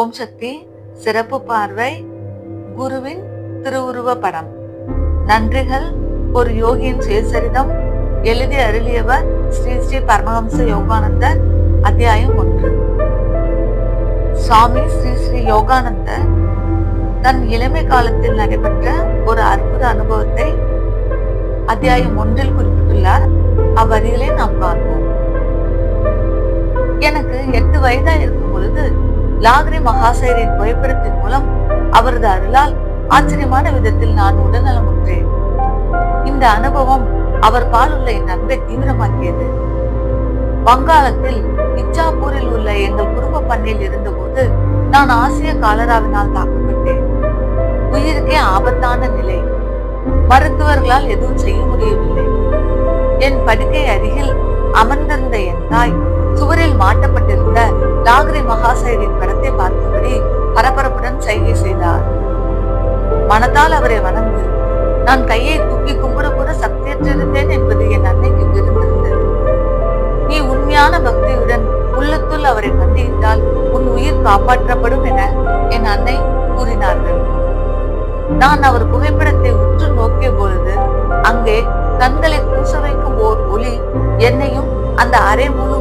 ஓம் சக்தி சிறப்பு பார்வை குருவின் திருவுருவ படம். நன்றிகள். ஒரு யோகியின் சுயசரிதம். எழுதி அருளியவர் ஸ்ரீ ஸ்ரீ பரமஹம்ச யோகானந்தர். அத்தியாயம் ஒன்று. சுவாமி ஸ்ரீ ஸ்ரீ யோகானந்தர் தன் இளமை காலத்தில் நடைபெற்ற ஒரு அற்புத அனுபவத்தை அத்தியாயம் ஒன்றில் குறிப்பிட்டுள்ளார். அவ்வரிகளை நாம் காண்போம் எனக்கு எட்டு வயதா இருக்கும் பொழுது லாகிரி மகாசேரின் புகைப்படத்தின் மூலம் அவரது அருளால் ஆச்சரியமான விதத்தில் நான் உடல்நலமுற்றேன். இந்த அனுபவம் அவர் பாலுள்ள என் அன்பை தீவிரமாக்கியது. வங்காளத்தில் இச்சாப்பூரில் உள்ள எங்கள் குடும்ப பண்ணையில் இருந்தபோது நான் ஆசிய காலராவினால் தாக்கப்பட்டேன். உயிருக்கே ஆபத்தான நிலை. மருத்துவர்களால் எதுவும் செய்ய முடியவில்லை. என் படுக்கை அருகில் அமர்ந்திருந்த என் தாய் சுவரில் மாட்டப்பட்டிருந்த சைகை செய்தார். மனதால் அவரை வணங்கு. நான் கையை தூக்கி கும்பிட கூட சக்தியற்றிருந்தேன் என்பது என் அன்னைக்கு தெரிந்திருந்தது நீ உண்மையான பக்தியுடன் உள்ளத்துள் அவரை கண்டித்தால் உன் உயிர் காப்பாற்றப்படும் என என் அன்னை கூறினார்கள். நான் அவர் புகைப்படத்தை உற்று நோக்கிய பொழுது அங்கே கண்களை கூச வைக்கும் ஓர் ஒளி என்னையும் அந்த அரை முழு